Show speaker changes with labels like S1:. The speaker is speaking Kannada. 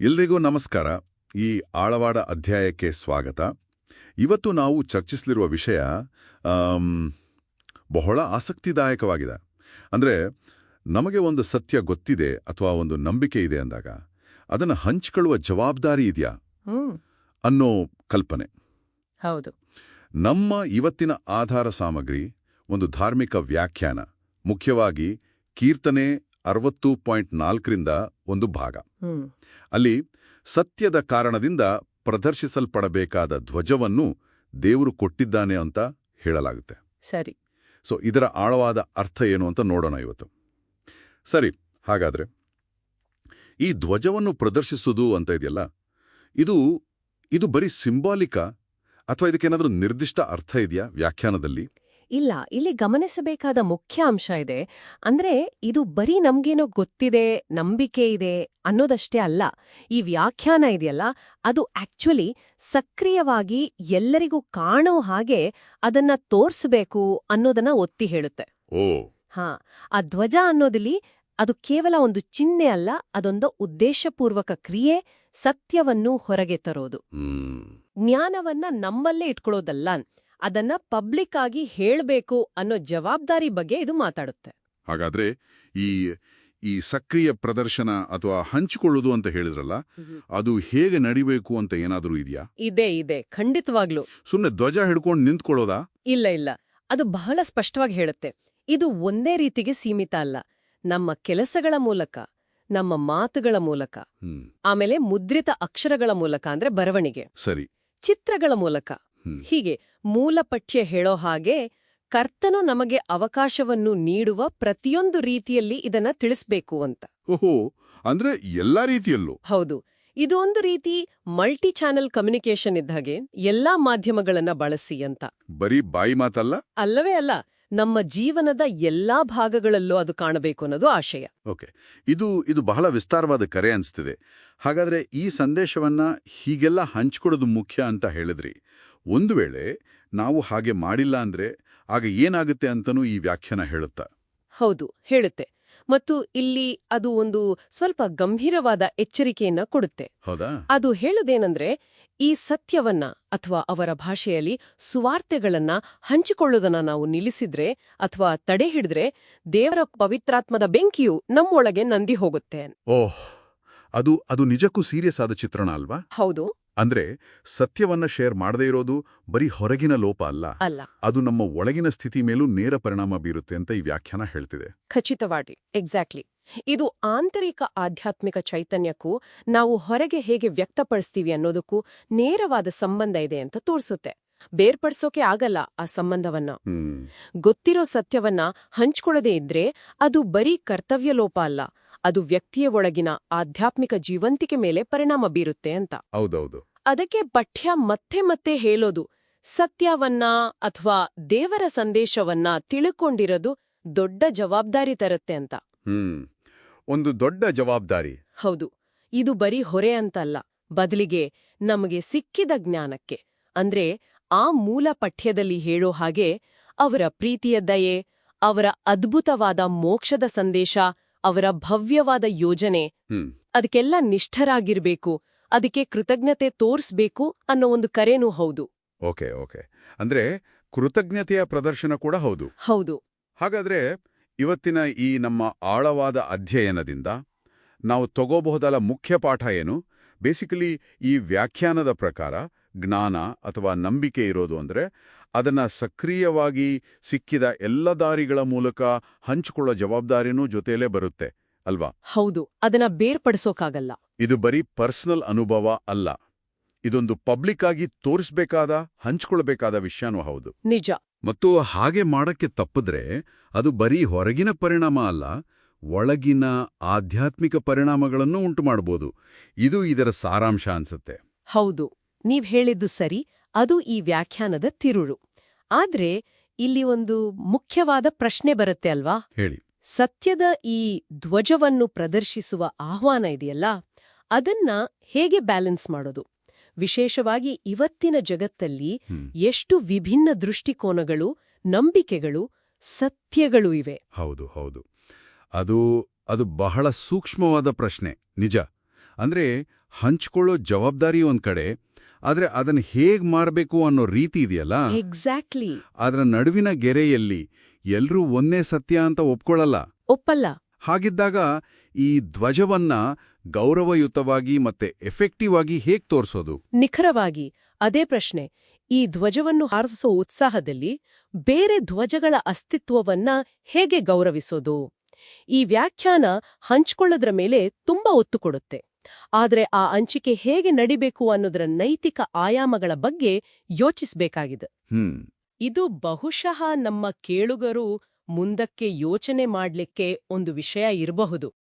S1: ಎಲ್ರಿಗೂ ನಮಸ್ಕಾರ. ಈ ಆಳವಾಡ ಅಧ್ಯಾಯಕ್ಕೆ ಸ್ವಾಗತ. ಇವತ್ತು ನಾವು ಚರ್ಚಿಸಲಿರುವ ವಿಷಯ ಬಹಳ ಆಸಕ್ತಿದಾಯಕವಾಗಿದೆ. ಅಂದರೆ ನಮಗೆ ಒಂದು ಸತ್ಯ ಗೊತ್ತಿದೆ ಅಥವಾ ಒಂದು ನಂಬಿಕೆ ಇದೆ ಅಂದಾಗ ಅದನ್ನು ಹಂಚಿಕೊಳ್ಳುವ ಜವಾಬ್ದಾರಿ ಇದೆಯಾ? ಅನ್ನೋ ಕಲ್ಪನೆ.
S2: ಹೌದು.
S1: ನಮ್ಮ ಇವತ್ತಿನ ಆಧಾರ ಸಾಮಗ್ರಿ ಒಂದು ಧಾರ್ಮಿಕ ವ್ಯಾಖ್ಯಾನ. ಮುಖ್ಯವಾಗಿ ಕೀರ್ತನೆ ಅರವತ್ತು ಪಾಯಿಂಟ್ ನಾಲ್ಕರಿಂದ ಒಂದು ಭಾಗ. ಅಲ್ಲಿ ಸತ್ಯದ ಕಾರಣದಿಂದ ಪ್ರದರ್ಶಿಸಲ್ಪಡಬೇಕಾದ ಧ್ವಜವನ್ನು ದೇವರು ಕೊಟ್ಟಿದ್ದಾನೆ ಅಂತ ಹೇಳಲಾಗುತ್ತೆ.
S2: ಸರಿ.
S1: ಸೊ ಇದರ ಆಳವಾದ ಅರ್ಥ ಏನು ಅಂತ ನೋಡೋಣ ಇವತ್ತು. ಸರಿ ಹಾಗಾದ್ರೆ ಈ ಧ್ವಜವನ್ನು ಪ್ರದರ್ಶಿಸುವುದು ಅಂತ ಇದೆಯಲ್ಲ ಇದು ಇದು ಬರೀ ಸಿಂಬಾಲಿಕ ಅಥವಾ ಇದಕ್ಕೇನಾದರೂ ನಿರ್ದಿಷ್ಟ ಅರ್ಥ ಇದೆಯಾ ವ್ಯಾಖ್ಯಾನದಲ್ಲಿ?
S2: ಇಲ್ಲ ಇಲ್ಲಿ ಗಮನಿಸಬೇಕಾದ ಮುಖ್ಯ ಅಂಶ ಇದೆ. ಅಂದ್ರೆ ಇದು ಬರೀ ನಮ್ಗೇನೋ ಗೊತ್ತಿದೆ ನಂಬಿಕೆ ಇದೆ ಅನ್ನೋದಷ್ಟೇ ಅಲ್ಲ. ಈ ವ್ಯಾಖ್ಯಾನ ಇದೆಯಲ್ಲ ಅದು ಆಕ್ಚುಲಿ ಸಕ್ರಿಯವಾಗಿ ಎಲ್ಲರಿಗೂ ಕಾಣೋ ಹಾಗೆ ಅದನ್ನ ತೋರಿಸಬೇಕು ಅನ್ನೋದನ್ನ ಒತ್ತಿ ಹೇಳುತ್ತೆ. ಹಾ ಆ ಧ್ವಜ ಅನ್ನೋದಿಲ್ಲಿ ಅದು ಕೇವಲ ಒಂದು ಚಿಹ್ನೆ ಅಲ್ಲ ಅದೊಂದು ಉದ್ದೇಶಪೂರ್ವಕ ಕ್ರಿಯೆ ಸತ್ಯವನ್ನು ಹೊರಗೆ ತರೋದು. ಜ್ಞಾನವನ್ನ ನಮ್ಮಲ್ಲೇ ಇಟ್ಕೊಳ್ಳೋದಲ್ಲ. ಅದನ್ನ ಪಬ್ಲಿಕ್ ಆಗಿ ಹೇಳಬೇಕು ಅನ್ನೋ ಜವಾಬ್ದಾರಿ ಬಗ್ಗೆ ಇದು ಮಾತಾಡುತ್ತೆ.
S1: ಹಾಗಾದ್ರೆ ಈ ಈ ಸಕ್ರಿಯ ಪ್ರದರ್ಶನ ಅಥವಾ ಹಂಚಿಕೊಳ್ಳುವುದು ಅಂತ ಹೇಳಿದ್ರಲ್ಲ ಅದು ಹೇಗೆ ನಡಿಬೇಕು ಅಂತ ಏನಾದರೂ ಇದೆಯಾ?
S2: ಇದೆ ಇದೆ. ಖಂಡಿತವಾಗ್ಲು.
S1: ಸುಮ್ಮನೆ ಧ್ವಜ ಹಿಡ್ಕೊಂಡು ನಿಂತ್ಕೊಳ್ಳೋದಾ?
S2: ಇಲ್ಲ ಇಲ್ಲ. ಅದು ಬಹಳ ಸ್ಪಷ್ಟವಾಗಿ ಹೇಳುತ್ತೆ. ಇದು ಒಂದೇ ರೀತಿಗೆ ಸೀಮಿತ ಅಲ್ಲ. ನಮ್ಮ ಕೆಲಸಗಳ ಮೂಲಕ ನಮ್ಮ ಮಾತುಗಳ ಮೂಲಕ ಆಮೇಲೆ ಮುದ್ರಿತ ಅಕ್ಷರಗಳ ಮೂಲಕ ಅಂದ್ರೆ ಬರವಣಿಗೆ.
S1: ಸರಿ.
S2: ಚಿತ್ರಗಳ ಮೂಲಕ. ಹೀಗೆ ಮೂಲ ಪಠ್ಯ ಹೇಳೋ ಹಾಗೆ ಕರ್ತನು ನಮಗೆ ಅವಕಾಶವನ್ನು ನೀಡುವ ಪ್ರತಿಯೊಂದು ರೀತಿಯಲ್ಲಿ ಇದನ್ನ ತಿಳಿಸ್ಬೇಕು ಅಂತ.
S1: ಓಹೋ ಅಂದ್ರೆ ಎಲ್ಲಾ ರೀತಿಯಲ್ಲೂ?
S2: ಹೌದು. ಇದು ಒಂದು ರೀತಿ ಮಲ್ಟಿ ಚಾನೆಲ್ ಕಮ್ಯುನಿಕೇಶನ್ ಇದ್ದಾಗೆ ಎಲ್ಲಾ ಮಾಧ್ಯಮಗಳನ್ನ ಬಳಸಿ ಅಂತ.
S1: ಬರೀ ಬಾಯಿ ಮಾತಲ್ಲ?
S2: ಅಲ್ಲವೇ ಅಲ್ಲ ನಮ್ಮ ಜೀವನದ ಎಲ್ಲಾ ಭಾಗಗಳಲ್ಲೂ ಅದು ಕಾಣಬೇಕು ಅನ್ನೋದು ಆಶಯ.
S1: ಓಕೆ ಇದು ಇದು ಬಹಳ ವಿಸ್ತಾರವಾದ ಕರೆ ಅನಿಸ್ತಿದೆ. ಹಾಗಾದ್ರೆ ಈ ಸಂದೇಶವನ್ನ ಹೀಗೆಲ್ಲ ಹಂಚ್ಕೊಡೋದು ಮುಖ್ಯ ಅಂತ ಹೇಳಿದ್ರಿ. ಒಂದು ವೇಳೆ ನಾವು ಹಾಗೆ ಮಾಡಿಲ್ಲ ಅಂದ್ರೆ ಆಗ ಏನಾಗುತ್ತೆ ಅಂತನೂ ಈ ವ್ಯಾಖ್ಯಾನ ಹೇಳುತ್ತಾ?
S2: ಹೌದು ಹೇಳುತ್ತೆ. ಮತ್ತು ಇಲ್ಲಿ ಅದು ಒಂದು ಸ್ವಲ್ಪ ಗಂಭೀರವಾದ ಎಚ್ಚರಿಕೆಯನ್ನ ಕೊಡುತ್ತೆ.
S1: ಹೌದಾ?
S2: ಅದು ಹೇಳುದೇನಂದ್ರೆ ಈ ಸತ್ಯವನ್ನ ಅಥವಾ ಅವರ ಭಾಷೆಯಲ್ಲಿ ಸುವಾರ್ತೆಗಳನ್ನ ಹಂಚಿಕೊಳ್ಳೋದನ್ನ ನಾವು ನಿಲ್ಲಿಸಿದ್ರೆ ಅಥವಾ ತಡೆ ಹಿಡಿದ್ರೆ ದೇವರ ಪವಿತ್ರಾತ್ಮದ ಬೆಂಕಿಯು ನಮ್ಮೊಳಗೆ ನಂದಿ ಹೋಗುತ್ತೆ.
S1: ಓಹ್! ಅದು ಅದು ನಿಜಕ್ಕೂ ಸೀರಿಯಸ್ ಆದ ಚಿತ್ರಣ ಅಲ್ವಾ?
S2: ಹೌದು.
S1: ಅಂದ್ರೆ ಸತ್ಯವನ್ನ ಶೇರ್ ಮಾಡದೇ ಇರೋದು ಬರೀ ಹೊರಗಿನ ಲೋಪ ಅಲ್ಲ.
S2: ಅಲ್ಲ.
S1: ಅದು ನಮ್ಮ ಒಳಗಿನ ಸ್ಥಿತಿ ಮೇಲೂ ನೇರ ಪರಿಣಾಮ ಬೀರುತ್ತೆ ಅಂತ ಈ ವ್ಯಾಖ್ಯಾನ ಹೇಳ್ತಿದೆ.
S2: ಖಚಿತವಾಗಿ ಎಕ್ಸಾಕ್ಟ್ಲಿ ಇದು ಆಂತರಿಕ ಆಧ್ಯಾತ್ಮಿಕ ಚೈತನ್ಯಕ್ಕೂ ನಾವು ಹೊರಗೆ ಹೇಗೆ ವ್ಯಕ್ತಪಡಿಸ್ತೀವಿ ಅನ್ನೋದಕ್ಕೂ ನೇರವಾದ ಸಂಬಂಧ ಇದೆ ಅಂತ ತೋರಿಸುತ್ತೆ. ಬೇರ್ಪಡಿಸೋಕೆ ಆಗಲ್ಲ ಆ ಸಂಬಂಧವನ್ನ. ಗೊತ್ತಿರೋ ಸತ್ಯವನ್ನ ಹಂಚ್ಕೊಳ್ಳದೇ ಇದ್ರೆ ಅದು ಬರೀ ಕರ್ತವ್ಯ ಲೋಪ ಅಲ್ಲ. ಅದು ವ್ಯಕ್ತಿಯ ಒಳಗಿನ ಆಧ್ಯಾತ್ಮಿಕ ಜೀವಂತಿಕೆ ಮೇಲೆ ಪರಿಣಾಮ ಬೀರುತ್ತೆ ಅಂತ.
S1: ಹೌದೌದು.
S2: ಅದಕ್ಕೆ ಪಠ್ಯ ಮತ್ತೆ ಮತ್ತೆ ಹೇಳೋದು ಸತ್ಯವನ್ನ ಅಥವಾ ದೇವರ ಸಂದೇಶವನ್ನ ತಿಳ್ಕೊಂಡಿರೋದು ದೊಡ್ಡ ಜವಾಬ್ದಾರಿ ತರುತ್ತೆ ಅಂತ.
S1: ಹ್ಮ್. ಒಂದು ದೊಡ್ಡ ಜವಾಬ್ದಾರಿ.
S2: ಹೌದು. ಇದು ಬರೀ ಹೊರೆ ಅಂತಲ್ಲ. ಬದಲಿಗೆ ನಮಗೆ ಸಿಕ್ಕಿದ ಜ್ಞಾನಕ್ಕೆ. ಅಂದ್ರೆ ಆ ಮೂಲ ಪಠ್ಯದಲ್ಲಿ ಹೇಳೋ ಹಾಗೆ ಅವರ ಪ್ರೀತಿಯ ದಯೆ ಅವರ ಅದ್ಭುತವಾದ ಮೋಕ್ಷದ ಸಂದೇಶ ಅವರ ಭವ್ಯವಾದ ಯೋಜನೆ. ಅದಕ್ಕೆಲ್ಲ ನಿಷ್ಠರಾಗಿರ್ಬೇಕು. ಅದಕ್ಕೆ ಕೃತಜ್ಞತೆ ತೋರಿಸ್ಬೇಕು ಅನ್ನೋ ಒಂದು ಕರೆನೂ ಹೌದು.
S1: Okay okay. ಅಂದ್ರೆ ಕೃತಜ್ಞತೆಯ ಪ್ರದರ್ಶನ ಕೂಡ ಹೌದು.
S2: ಹೌದು.
S1: ಹಾಗಾದ್ರೆ ಇವತ್ತಿನ ಈ ನಮ್ಮ ಆಳವಾದ ಅಧ್ಯಯನದಿಂದ ನಾವು ತಗೋಬಹುದಾದ ಮುಖ್ಯ ಪಾಠ ಏನು? ಬೇಸಿಕಲಿ ಈ ವ್ಯಾಖ್ಯಾನದ ಪ್ರಕಾರ ಜ್ಞಾನ ಅಥವಾ ನಂಬಿಕೆ ಇರೋದು ಅಂದ್ರೆ ಅದನ್ನ ಸಕ್ರಿಯವಾಗಿ ಸಿಕ್ಕಿದ ಎಲ್ಲ ದಾರಿಗಳ ಮೂಲಕ ಹಂಚಿಕೊಳ್ಳೋ ಜವಾಬ್ದಾರಿನೂ ಜೊತೆಯಲ್ಲೇ ಬರುತ್ತೆ ಅಲ್ವಾ?
S2: ಹೌದು ಅದನ್ನ ಬೇರ್ಪಡಿಸೋಕಾಗಲ್ಲ.
S1: ಇದು ಬರೀ ಪರ್ಸನಲ್ ಅನುಭವ ಅಲ್ಲ. ಇದೊಂದು ಪಬ್ಲಿಕ್ ಆಗಿ ತೋರಿಸ್ಬೇಕಾದ ಹಂಚ್ಕೊಳ್ಬೇಕಾದ ವಿಷಯನೂ ಹೌದು.
S2: ನಿಜ.
S1: ಮತ್ತು ಹಾಗೆ ಮಾಡಕ್ಕೆ ತಪ್ಪಿದ್ರೆ ಅದು ಬರೀ ಹೊರಗಿನ ಪರಿಣಾಮ ಅಲ್ಲ ಒಳಗಿನ ಆಧ್ಯಾತ್ಮಿಕ ಪರಿಣಾಮಗಳನ್ನು ಉಂಟು ಮಾಡಬಹುದು ಇದು ಇದರ ಸಾರಾಂಶ ಅನ್ಸುತ್ತೆ.
S2: ಹೌದು ನೀವ್ ಹೇಳಿದ್ದು ಸರಿ ಅದು ಈ ವ್ಯಾಖ್ಯಾನದ ತಿರುಳು. ಆದ್ರೆ ಇಲ್ಲಿ ಒಂದು ಮುಖ್ಯವಾದ ಪ್ರಶ್ನೆ ಬರುತ್ತೆ ಅಲ್ವಾ?
S1: ಹೇಳಿ.
S2: ಸತ್ಯದ ಈ ಧ್ವಜವನ್ನು ಪ್ರದರ್ಶಿಸುವ ಆಹ್ವಾನ ಇದೆಯಲ್ಲ ಅದನ್ನ ಹೇಗೆ ಬ್ಯಾಲೆನ್ಸ್ ಮಾಡೋದು? ವಿಶೇಷವಾಗಿ ಇವತ್ತಿನ ಜಗತ್ತಲ್ಲಿ ಎಷ್ಟು ವಿಭಿನ್ನ ದೃಷ್ಟಿಕೋನಗಳು ನಂಬಿಕೆಗಳು ಸತ್ಯಗಳು ಇವೆ.
S1: ಹೌದು ಹೌದು. ಅದು ಅದು ಬಹಳ ಸೂಕ್ಷ್ಮವಾದ ಪ್ರಶ್ನೆ ನಿಜ. ಅಂದ್ರೆ ಹಂಚ್ಕೊಳ್ಳೋ ಜವಾಬ್ದಾರಿ ಒಂದ್ ಕಡೆ ಆದ್ರೆ ಅದನ್ನು ಹೇಗೆ ಮಾರ್ಬೇಕು ಅನ್ನೋ ರೀತಿ ಇದೆಯಲ್ಲ?
S2: ಎಕ್ಸಾಕ್ಟ್ಲಿ
S1: ಅದರ ನಡುವಿನ ಗೆರೆಯಲ್ಲಿ ಎಲ್ಲರೂ ಒಂದೇ ಸತ್ಯ ಅಂತ ಒಪ್ಕೊಳ್ಳಲ್ಲ
S2: ಒಪ್ಪಲ್ಲ.
S1: ಹಾಗಿದ್ದಾಗ ಈ ಧ್ವಜವನ್ನ ಗೌರವಯುತವಾಗಿ ಮತ್ತೆ ಎಫೆಕ್ಟಿವ್ ಆಗಿ ಹೇಗ್ ತೋರಿಸೋದು?
S2: ನಿಖರವಾಗಿ ಅದೇ ಪ್ರಶ್ನೆ. ಈ ಧ್ವಜವನ್ನು ಹಾರಿಸೋ ಉತ್ಸಾಹದಲ್ಲಿ ಬೇರೆ ಧ್ವಜಗಳ ಅಸ್ತಿತ್ವವನ್ನ ಹೇಗೆ ಗೌರವಿಸೋದು? ಈ ವ್ಯಾಖ್ಯಾನ ಹಂಚ್ಕೊಳ್ಳೋದ್ರ ಮೇಲೆ ತುಂಬಾ ಒತ್ತು ಕೊಡುತ್ತೆ. ಆದ್ರೆ ಆ ಹಂಚಿಕೆ ಹೇಗೆ ನಡಿಬೇಕು ಅನ್ನೋದರ ನೈತಿಕ ಆಯಾಮಗಳ ಬಗ್ಗೆ ಯೋಚಿಸಬೇಕಾಗಿದೆ. ಇದು ಬಹುಶಃ ನಮ್ಮ ಕೇಳುಗರು ಮುಂದಕ್ಕೆ ಯೋಚನೆ ಮಾಡ್ಲಿಕ್ಕೆ ಒಂದು ವಿಷಯ ಇರಬಹುದು.